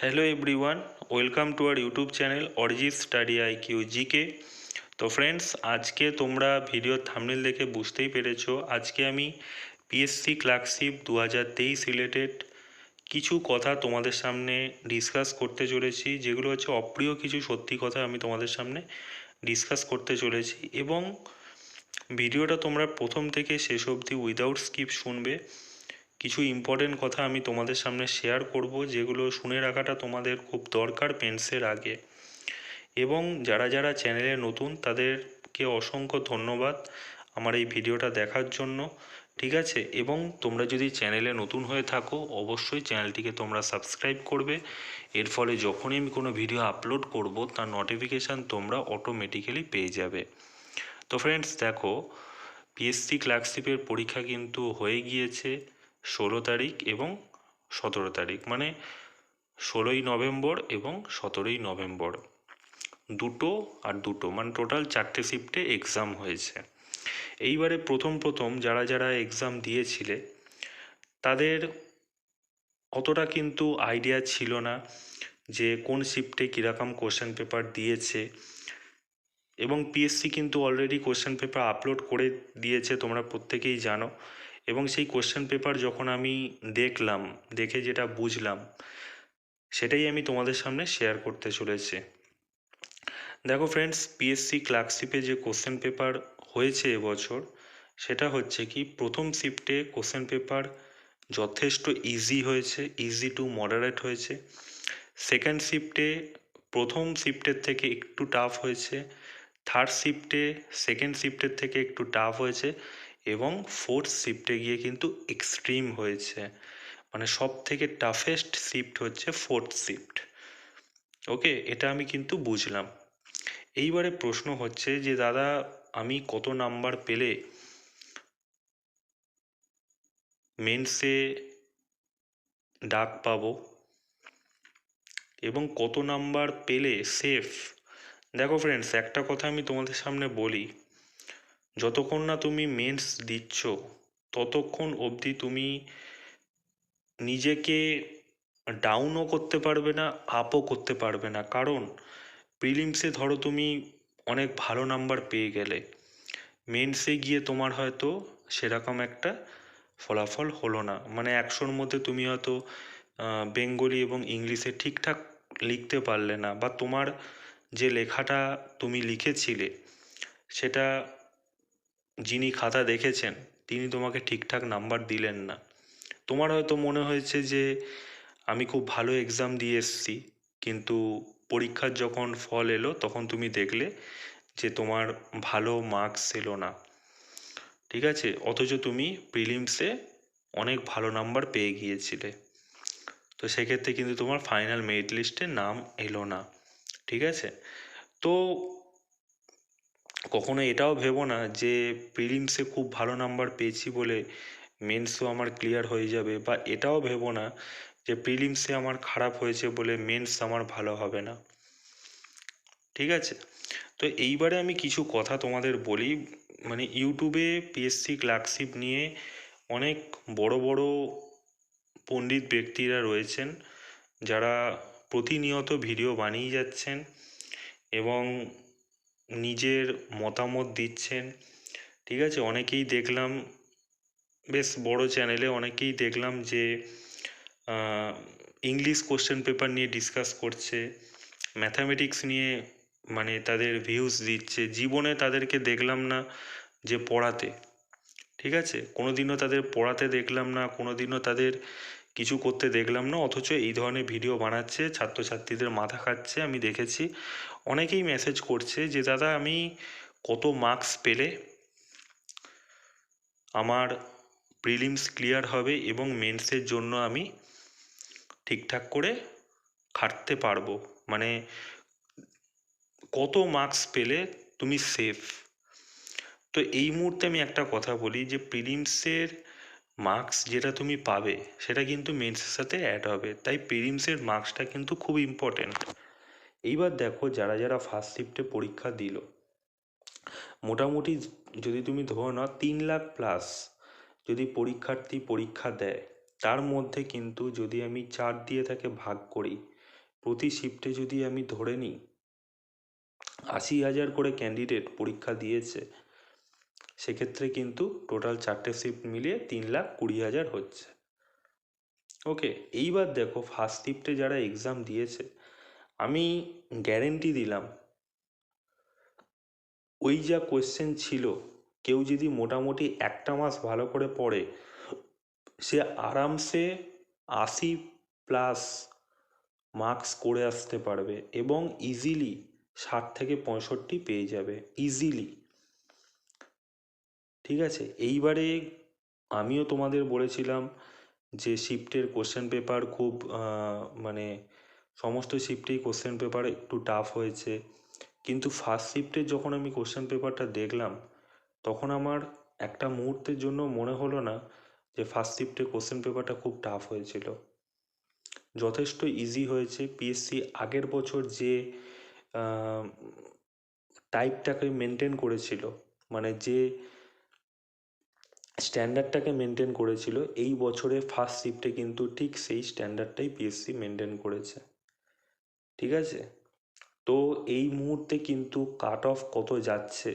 Hello everyone welcome to our YouTube channel Arijit study IQ GK GK তো friends আজকে তোমরা video thumbnail দেখে বুঝতেই পেরেছ, আজকে আমি পিএসসি ক্লার্কশিপ দু হাজার তেইশ রিলেটেড কিছু কথা তোমাদের সামনে ডিসকাস করতে চলেছি, যেগুলো হচ্ছে অপ্রিয় কিছু সত্যি কথা আমি তোমাদের সামনে ডিসকাস করতে চলেছি এবং ভিডিওটা তোমরা প্রথম থেকে শেষ অবধি উইদাউট স্কিপ শুনবে। কিছু ইম্পর্টেন্ট কথা আমি তোমাদের সামনে শেয়ার করব, যেগুলো শুনে রাখাটা তোমাদের খুব দরকার পেন্সের আগে। এবং যারা যারা চ্যানেলে নতুন, তাদেরকে অসংখ্য ধন্যবাদ আমার এই ভিডিওটা দেখার জন্য, ঠিক আছে? এবং তোমরা যদি চ্যানেলে নতুন হয়ে থাকো, অবশ্যই চ্যানেলটিকে তোমরা সাবস্ক্রাইব করবে। এর ফলে যখনই আমি কোনো ভিডিও আপলোড করব, তার নোটিফিকেশান তোমরা অটোমেটিক্যালি পেয়ে যাবে। তো ফ্রেন্ডস দেখো পিএসসি ক্লার্কশিপের পরীক্ষা কিন্তু হয়ে গিয়েছে। ষোলো তারিখ এবং সতেরো তারিখ মানে ষোলোই নভেম্বর এবং সতেরোই নভেম্বর। দুটো আর দুটো মানে টোটাল চারটে শিফটে এক্সাম হয়েছে। এইবারে প্রথম প্রথম যারা যারা এক্সাম দিয়েছিলে, তাদের অতটা কিন্তু আইডিয়া ছিল না যে কোন শিফটে কীরকম কোশ্চেন পেপার দিয়েছে। এবং পিএসসি কিন্তু অলরেডি কোশ্চেন পেপার আপলোড করে দিয়েছে, তোমরা প্রত্যেকেই জানো। এবং সেই কোশ্চেন পেপার যখন আমি দেখলাম, দেখে যেটা বুঝলাম, সেটাই আমি তোমাদের সামনে শেয়ার করতে চলেছি। দেখো ফ্রেন্ডস পিএসসি ক্লার্কশিপে যে কোশ্চেন পেপার হয়েছে এবছর, সেটা হচ্ছে কি, প্রথম শিফটে কোশ্চেন পেপার যথেষ্ট ইজি হয়েছে ইজি টু মডারেট হয়েছে। সেকেন্ড শিফটে প্রথম শিফটের থেকে একটু টাফ হয়েছে। থার্ড শিফটে সেকেন্ড শিফটের থেকে একটু টাফ হয়েছে। এবং ফোর্থ শিফটে গিয়ে কিন্তু এক্সট্রিম হয়েছে। মানে সব থেকে টাফেস্ট শিফট হচ্ছে ফোর্থ শিফট ওকে এটা আমি কিন্তু বুঝলাম। এইবারে প্রশ্ন হচ্ছে যে, দাদা, আমি কত নাম্বার পেলে মেন্সে ডাক পাবো? এবং কত নাম্বার পেলে সেফ দেখো ফ্রেন্ডস একটা কথা আমি তোমাদের সামনে বলি। যতক্ষণ না তুমি মেন্স দিচ্ছ, ততক্ষণ অবধি তুমি নিজেকে ডাউনও করতে পারবে না আপও করতে পারবে না। কারণ প্রিলিমসে ধরো তুমি অনেক ভালো নাম্বার পেয়ে গেলে। মেন্সে গিয়ে তোমার হয়তো সেরকম একটা ফলাফল হলো না। মানে একশোর মধ্যে তুমি হয়তো বেঙ্গলি এবং ইংলিশে ঠিকঠাক লিখতে পারলে না বা তোমার যে লেখাটা তুমি লিখেছিলে, সেটা যিনি খাতা দেখেছেন, তিনি তোমাকে ঠিকঠাক নাম্বার দিলেন না। তোমার হয়তো মনে হয়েছে যে, আমি খুব ভালো এক্সাম দিয়ে এসেছি, কিন্তু পরীক্ষার যখন ফল এলো, তখন তুমি দেখলে যে তোমার ভালো মার্কস এলো না। ঠিক আছে? অথচ তুমি প্রিলিমসে অনেক ভালো নাম্বার পেয়ে গিয়েছিলে। তো সেক্ষেত্রে কিন্তু তোমার ফাইনাল মেরিট লিস্টে নাম এলো না। ঠিক আছে? তো কখনো এটাও ভেবো না যে প্রিলিমসে খুব ভালো নাম্বার পেয়েছি বলে মেন্সও আমার ক্লিয়ার হয়ে যাবে বা এটাও ভেবো না যে প্রিলিমসে আমার খারাপ হয়েছে বলে মেন্স আমার ভালো হবে না। ঠিক আছে? তো এইবারে আমি কিছু কথা তোমাদের বলি। মানে ইউটিউবে পিএসসি ক্লার্কশিপ নিয়ে অনেক বড় বড় পণ্ডিত ব্যক্তিরা রয়েছেন, যারা প্রতিনিয়ত ভিডিও বানিয়ে যাচ্ছেন এবং নিজের মতামত দিচ্ছেন। ঠিক আছে? অনেকেই দেখলাম, বেশ বড় চ্যানেলে অনেকেই দেখলাম যে ইংলিশ কোশ্চেন পেপার নিয়ে ডিসকাস করছে ম্যাথামেটিক্স নিয়ে মানে তাদের ভিউজ দিচ্ছে। জীবনে তাদেরকে দেখলাম না যে পড়াতে। ঠিক আছে? কোনো দিনও তাদের পড়াতে দেখলাম না কোনো দিনও তাদের কিছু করতে দেখলাম না, অথচ এই ধরনের ভিডিও বানাচ্ছে, ছাত্রছাত্রীদের মাথা খাচ্ছে, আমি দেখেছি। অনেকেই মেসেজ করছে যে, দাদা, আমি কত মার্কস পেলে আমার প্রিলিমস ক্লিয়ার হবে এবং মেন্সের জন্য আমি ঠিকঠাক করে খাটতে পারব। মানে কত মার্কস পেলে তুমি সেফ তো এই মুহূর্তে আমি একটা কথা বলি যে প্রিলিমসের মার্কস যেটা তুমি পাবে, সেটা কিন্তু মেন্সের সাথে অ্যাড হবে। তাই প্রিলিমসের মার্কসটা কিন্তু খুব ইম্পর্ট্যান্ট এইবার দেখো যারা যারা ফার্স্ট শিফটে পরীক্ষা দিল, মোটামুটি যদি তুমি ধরো না তিন লাখ প্লাস যদি পরীক্ষার্থী পরীক্ষা দেয়, তার মধ্যে কিন্তু যদি আমি চার দিয়ে তাকে ভাগ করি, প্রতি শিফটে যদি আমি ধরে নিই, আশি হাজার করে ক্যান্ডিডেট পরীক্ষা দিয়েছে, সেক্ষেত্রে কিন্তু টোটাল চারটে শিফট মিলিয়ে তিন লাখ কুড়ি হাজার হচ্ছে। ওকে এইবার দেখো ফার্স্ট শিফটে যারা এক্সাম দিয়েছে আমি গ্যারেন্টি দিলাম। ওই যা কোয়েশ্চেন ছিল, কেউ যদি মোটামুটি একটা মাস ভালো করে পড়ে, সে আরামসে আশি প্লাস মার্কস করে আসতে পারবে এবং ইজিলি ষাট থেকে পঁয়ষট্টি পেয়ে যাবে ইজিলি ঠিক আছে? এইবারে আমিও তোমাদের বলেছিলাম যে শিফটের কোশ্চেন পেপার খুব মানে সমস্ত শিফটেই কোশ্চেন পেপার একটু টাফ হয়েছে। কিন্তু ফার্স্ট শিফটের যখন আমি কোশ্চেন পেপারটা দেখলাম, তখন আমার একটা মুহূর্তের জন্য মনে হলো না যে ফার্স্ট শিফটে কোশ্চেন পেপারটা খুব টাফ হয়েছিল। যথেষ্ট ইজি হয়েছে। পিএসসি আগের বছর যে টাইপটাকে মেনটেন করেছিল মানে যে স্ট্যান্ডার্ডটাকে মেনটেন করেছিল, এই বছরে ফার্স্ট শিফটে কিন্তু ঠিক সেই স্ট্যান্ডার্ডটাই পিএসসি মেনটেন করেছে। ঠিক আছে? তো এই মুহূর্তে কিন্তু কাট অফ কত যাচ্ছে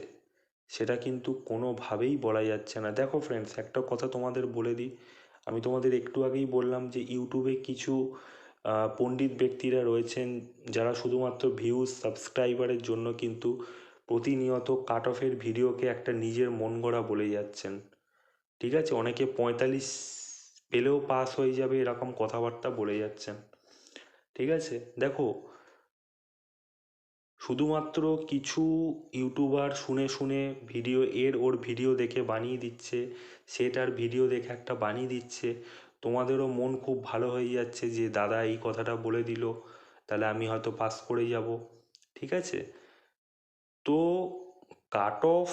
সেটা কিন্তু কোনোভাবেই বলা যাচ্ছে না। দেখো ফ্রেন্ডস একটা কথা তোমাদের বলে দিই। আমি তোমাদের একটু আগেই বললাম যে ইউটিউবে কিছু পণ্ডিত ব্যক্তিরা রয়েছেন যারা শুধুমাত্র ভিউজ সাবস্ক্রাইবারের জন্য কিন্তু প্রতিনিয়ত কাট অফের ভিডিওকে একটা নিজের মন গড়া বলে যাচ্ছেন। ঠিক আছে? অনেকে পঁয়তাল্লিশ পেলেও পাস হয়ে যাবে এরকম কথাবার্তা বলে যাচ্ছেন। ঠিক আছে? দেখো শুধুমাত্র কিছু ইউটিউবার শুনে শুনে ভিডিও, এর ওর ভিডিও দেখে বানিয়ে দিচ্ছে সেটার ভিডিও দেখে একটা বানিয়ে দিচ্ছে। তোমাদেরও মন খুব ভালো হয়ে যাচ্ছে যে, দাদা, এই কথাটা বলে দিল, তাহলে আমি হয়তো পাস করে যাব। ঠিক আছে? তো কাট অফ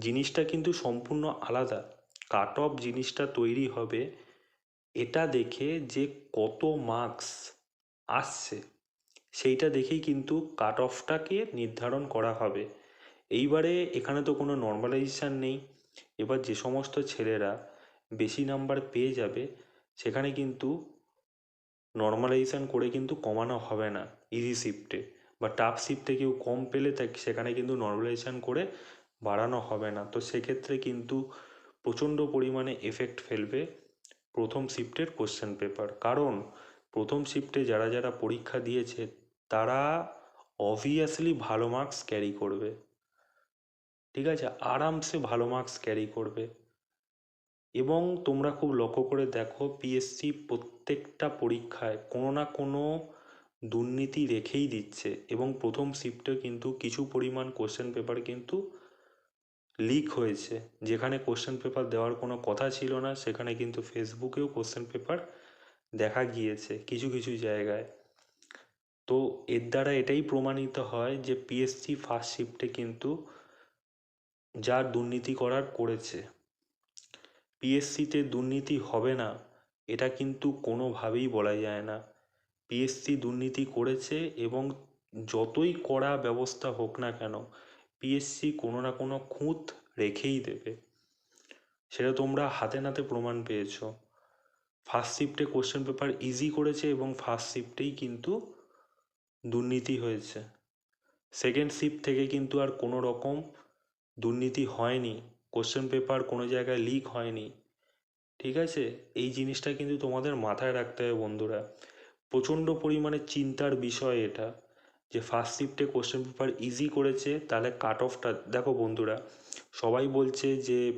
জিনিসটা কিন্তু সম্পূর্ণ আলাদা। কাট অফ জিনিসটা তৈরি হবে এটা দেখে যে কত মার্কস আসছে। সেইটা দেখেই কিন্তু কাট অফটাকে নির্ধারণ করা হবে। এইবারে এখানে তো কোনো নর্মালাইজেশান নেই। এবার যে সমস্ত ছেলেরা বেশি নাম্বার পেয়ে যাবে, সেখানে কিন্তু নর্মালাইজেশান করে কিন্তু কমানো হবে না ইজি শিফটে বা টাফ শিফটে কেউ কম পেলে তাকে সেখানে কিন্তু নর্মালাইজেশান করে বাড়ানো হবে না। তো সেক্ষেত্রে কিন্তু প্রচণ্ড পরিমাণে এফেক্ট ফেলবে প্রথম শিফটের কোশ্চেন পেপার কারণ প্রথম শিফটে যারা যারা পরীক্ষা দিয়েছে তারা অবভিয়াসলি ভালো মার্কস ক্যারি করবে। ঠিক আছে? আরামসে ভালো মার্কস ক্যারি করবে। এবং তোমরা খুব লক্ষ্য করে দেখো পিএসসি প্রত্যেকটা পরীক্ষায় কোনো না কোনো দুর্নীতি রেখেই দিচ্ছে। এবং প্রথম শিফটে কিন্তু কিছু পরিমাণ কোশ্চেন পেপার কিন্তু লিক হয়েছে। যেখানে কোশ্চেন পেপার দেওয়ার কোনো কথা ছিল না, সেখানে কিন্তু ফেসবুকেও কোশ্চেন পেপার দেখা গিয়েছে কিছু কিছু জায়গায়। তো এর দ্বারা এটাই প্রমাণিত হয় যে পিএসসি ফার্স্ট শিফটে কিন্তু যা দুর্নীতি করার করেছে। পিএসসিতে দুর্নীতি হবে না, এটা কিন্তু কোনোভাবেই বলা যায় না। পিএসসি দুর্নীতি করেছে এবং যতই কড়া ব্যবস্থা হোক না কেন পিএসসি কোনো না কোনো খুঁত রেখেই দেবে। সেটা তোমরা হাতে নাতে প্রমাণ পেয়েছ। ফার্স্ট শিফটে কোশ্চেন পেপার ইজি করেছে এবং ফার্স্ট শিফটেই কিন্তু দুর্নীতি হয়েছে। সেকেন্ড শিফট থেকে কিন্তু আর কোনো রকম দুর্নীতি হয়নি। কোশ্চেন পেপার কোনো জায়গায় লিক হয়নি। ঠিক আছে? এই জিনিসটা কিন্তু তোমাদের মাথায় রাখতে হবে বন্ধুরা। প্রচণ্ড পরিমাণে চিন্তার বিষয় এটা যে ফার্স্ট শিফটে কোশ্চেন পেপার ইজি করেছে, তাহলে কাট অফটা দেখো বন্ধুরা, সবাই বলছে যে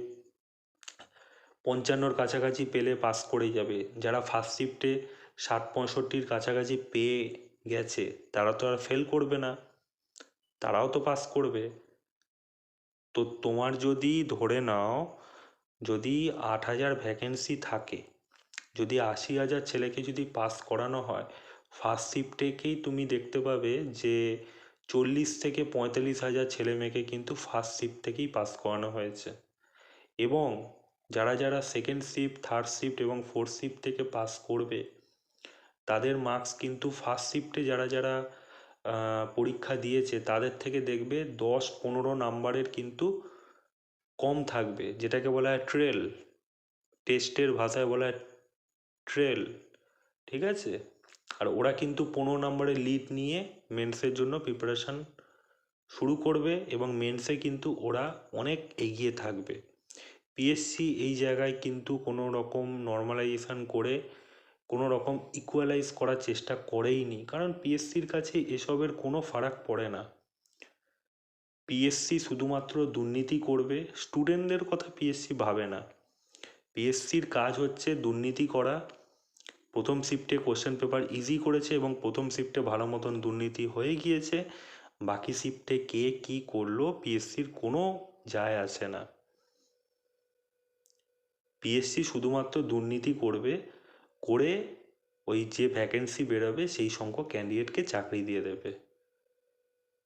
পঞ্চান্নর কাছাকাছি পেলে পাস করে যাবে। যারা ফার্স্ট শিফটে ষাট, পঁয়ষট্টির কাছাকাছি পেয়ে গেছে। তারা তো আর ফেল করবে না। তারাও তো পাস করবে। তো তোমার যদি ধরে নাও, যদি আট হাজার ভ্যাকেন্সি থাকে, যদি আশি হাজার ছেলেকে যদি পাস করানো হয় ফার্স্ট শিফটেকেই তুমি দেখতে পাবে যে চল্লিশ থেকে পঁয়তাল্লিশ হাজার ছেলে মেয়েকে কিন্তু ফার্স্ট শিফট থেকেই পাস করানো হয়েছে। এবং যারা যারা সেকেন্ড শিফট থার্ড শিফট এবং ফোর্থ শিফট থেকে পাস করবে তাদের মার্কস কিন্তু ফার্স্ট শিফটে যারা যারা পরীক্ষা দিয়েছে, তাদের থেকে দেখবে দশ, পনেরো নাম্বারের কিন্তু কম থাকবে। যেটাকে বলা হয় ট্রেল টেস্টের ভাষায় বলা হয় ট্রেল ঠিক আছে? আর ওরা কিন্তু পনেরো নম্বরের লিড নিয়ে মেন্সের জন্য প্রিপারেশান শুরু করবে এবং মেন্সে কিন্তু ওরা অনেক এগিয়ে থাকবে। পিএসসি এই জায়গায় কিন্তু কোনো রকম নর্মালাইজেশান করে কোনো রকম ইকুয়ালাইজ করার চেষ্টা করেইনি। কারণ পিএসসির কাছে এসবের কোনো ফারাক পড়ে না। পিএসসি শুধুমাত্র দুর্নীতি করবে স্টুডেন্টদের কথা পিএসসি ভাবে না। পিএসসির কাজ হচ্ছে দুর্নীতি করা। প্রথম শিফটে কোশ্চেন পেপার ইজি করেছে এবং প্রথম শিফটে ভালো মতন দুর্নীতি হয়ে গিয়েছে। বাকি শিফটে কে কী করল পিএসসির কোনো যায় আসে না। পিএসসি শুধুমাত্র দুর্নীতি করবে করে ওই যে ভ্যাকেন্সি বেরোবে, সেই সংখ্যক ক্যান্ডিডেটকে চাকরি দিয়ে দেবে।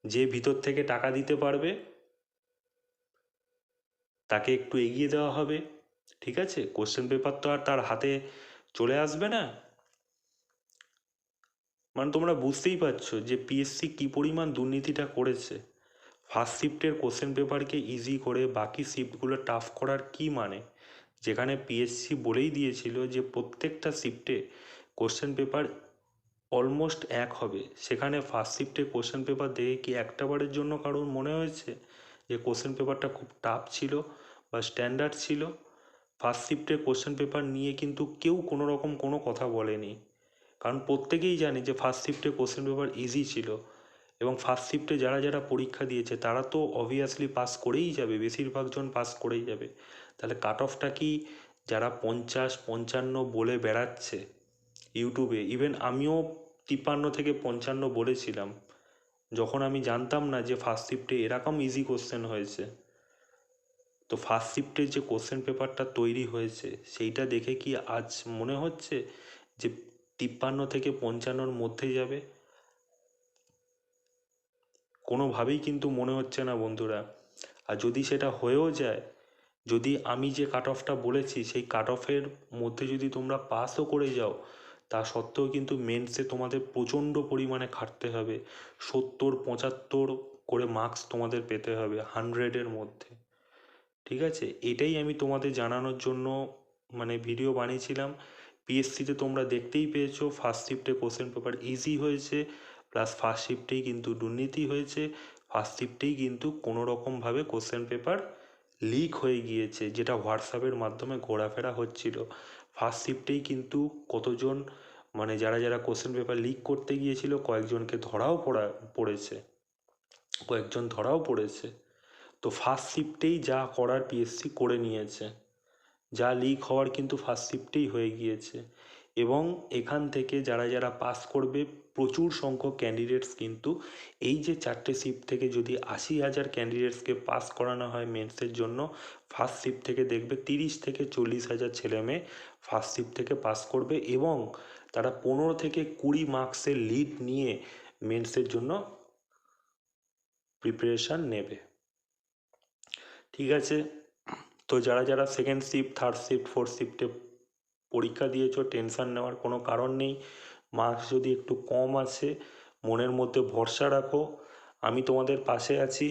যে ভিতর থেকে টাকা দিতে পারবে, তাকে একটু এগিয়ে দেওয়া হবে, ঠিক আছে? কোশ্চেন পেপার তো আর তার হাতে চলে আসবে না। মানে তোমরা বুঝতেই পারছ যে পিএসসি কী পরিমাণ দুর্নীতিটা করেছে। ফার্স্ট শিফটের কোশ্চেন পেপারকে ইজি করে বাকি শিফটগুলো টাফ করার কী মানে? যেখানে পিএসসি বলেই দিয়েছিল যে প্রত্যেকটা শিফটে কোশ্চেন পেপার অলমোস্ট এক হবে। সেখানে ফার্স্ট শিফটে কোশ্চেন পেপার দেখে কি একটা বারের জন্য কারোর মনে হয়েছে? যে কোশ্চেন পেপারটা খুব টাফ ছিল বা স্ট্যান্ডার্ড ছিল। ফার্স্ট শিফটে কোশ্চেন পেপার নিয়ে কিন্তু কেউ কোনো রকম কোনো কথা বলেনি। কারণ প্রত্যেকেই জানে যে ফার্স্ট শিফটে কোশ্চেন পেপার ইজি ছিল। এবং ফার্স্ট শিফটে যারা যারা পরীক্ষা দিয়েছে, তারা তো অবভিয়াসলি পাস করেই যাবে, বেশিরভাগ জন পাস করেই যাবে। তাহলে কাট অফটা কি? যারা পঞ্চাশ, পঞ্চান্ন বলে বেড়াচ্ছে ইউটিউবে ইভেন আমিও তিপ্পান্ন থেকে পঞ্চান্ন বলেছিলাম। যখন আমি জানতাম না যে ফার্স্ট শিফটে এরকম ইজি কোশ্চেন হয়েছে, তো ফার্স্ট শিফটের যে কোশ্চেন পেপারটা তৈরি হয়েছে, সেইটা দেখে কি আজ মনে হচ্ছে যে তিপ্পান্ন থেকে পঞ্চান্নর মধ্যে যাবে? কোনোভাবেই কিন্তু মনে হচ্ছে না বন্ধুরা। আর যদি সেটা হয়েও যায়, যদি আমি যে কাট অফটা বলেছি, সেই কাট অফের মধ্যে যদি তোমরা পাসও করে যাও, তা সত্ত্বেও কিন্তু মেন্সে তোমাদের প্রচণ্ড পরিমাণে খাটতে হবে। সত্তর, পঁচাত্তর করে মার্কস তোমাদের পেতে হবে হান্ড্রেডের মধ্যে। ঠিক আছে? এটাই আমি তোমাদের জানানোর জন্য মানে ভিডিও বানিয়েছিলাম। পিএসসিতে তোমরা দেখতেই পেয়েছ ফার্স্ট শিফটে কোশ্চেন পেপার ইজি হয়েছে। প্লাস ফার্স্ট শিফটেই কিন্তু দুর্নীতি হয়েছে। ফার্স্ট শিফটেই কিন্তু কোনো রকমভাবে কোশ্চেন পেপার লিক হয়ে গিয়েছে, যেটা হোয়াটসঅ্যাপের মাধ্যমে ঘোরাফেরা হচ্ছিল। ফার্স্ট শিফটেই কিন্তু কতজন মানে যারা যারা কোশ্চেন পেপার লিক করতে গিয়েছিল, কয়েকজনকে ধরাও পড়া, পড়েছে। কয়েকজন ধরাও পড়েছে। তো ফার্স্ট শিফটেই যা করার পিএসসি করে নিয়েছে। যা লিক হওয়ার কিন্তু ফার্স্ট শিফটেই হয়ে গিয়েছে। এবং এখান থেকে যারা যারা পাস করবে, প্রচুর সংখ্যক ক্যান্ডিডেটস কিন্তু এই যে চারটে শিফট থেকে যদি আশি হাজার ক্যান্ডিডেটসকে পাস করানো হয় মেন্সের জন্য ফার্স্ট শিফট থেকে দেখবে তিরিশ থেকে চল্লিশ হাজার ছেলে মেয়ে ফার্স্ট শিফট থেকে পাস করবে এবং তারা পনেরো থেকে কুড়ি মার্কসের লিড নিয়ে মেন্সের জন্য প্রিপারেশান নেবে। ঠিক আছে? তো যারা যারা second shift third shift fourth শিফটে পরীক্ষা দিয়েছ টেনশন নেওয়ার কোনো কারণ নেই। মার্কস যদি একটু কম আসে, মনের মধ্যে ভরসা রাখো। আমি তোমাদের পাশে আছি।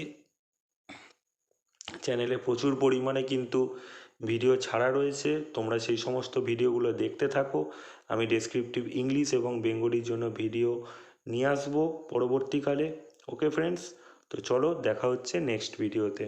চ্যানেলে প্রচুর পরিমাণে কিন্তু ভিডিও ছাড়া রয়েছে। তোমরা সেই সমস্ত ভিডিওগুলো দেখতে থাকো। আমি ডেসক্রিপটিভ ইংলিশ এবং বেঙ্গলির জন্য ভিডিও নিয়ে আসব পরবর্তীকালে। ওকে ফ্রেন্ডস তো চলো দেখা হচ্ছে নেক্সট ভিডিওতে